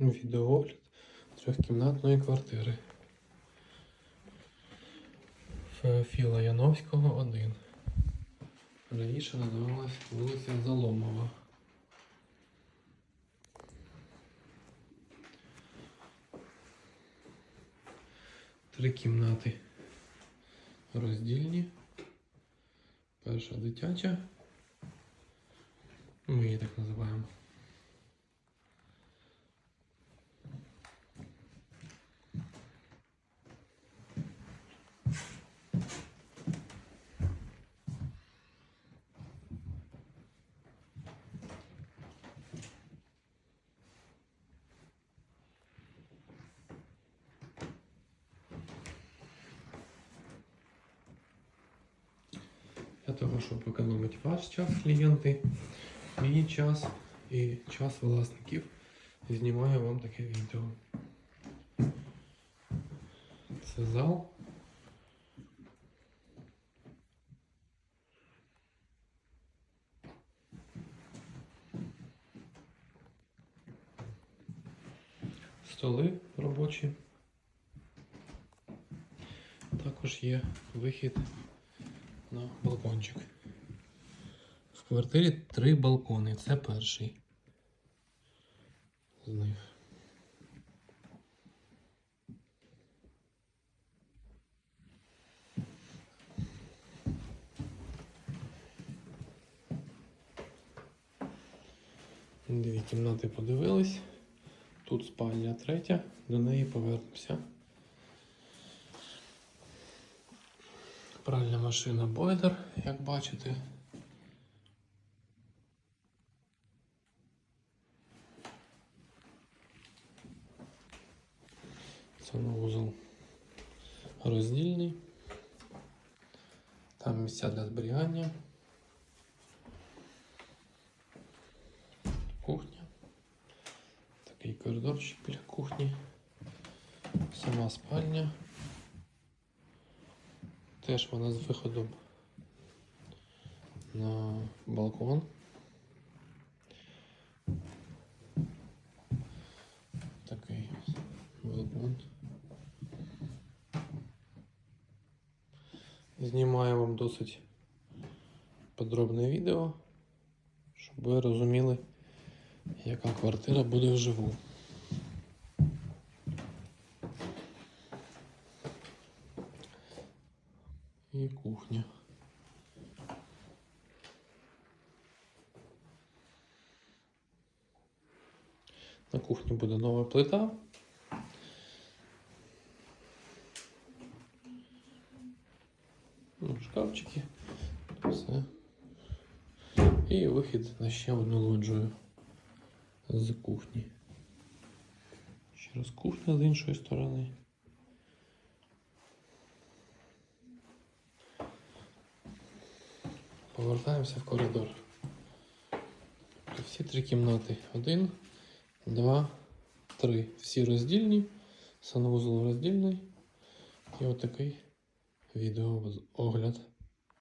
Відеоогляд трьохкімнатної квартири. Філа Яновського 1. Раніше називалась вулиця Заломова. Три кімнати роздільні. Перша дитяча. Ми її так називаємо. Для того, щоб економити ваш час, клієнти, мій час і час власників, знімаю вам таке відео. Це зал. Столи робочі. Також є вихід на балкончик. В квартирі три балкони. Це перший з них. Дві кімнати подивились. Тут спальня третя, до неї повернемося. Пральна машина бойлер, як бачите. Це Санвузол роздільний. Там місця для зберігання. Кухня. Такий коридорчик біля кухні. Сама спальня. Теж вона з виходом на балкон. Такий балкон. Знімаю вам досить подробне відео, щоб ви розуміли, яка квартира буде вживу. І кухня. На кухні буде нова плита. Ну, шкафчики. Все. І вихід на ще одну лоджію з кухні. Ще раз кухня з іншої сторони. Повертаємося в коридор. Всі три кімнати. Один, два, три. Всі роздільні. Санвузол роздільний. І отакий відеоогляд.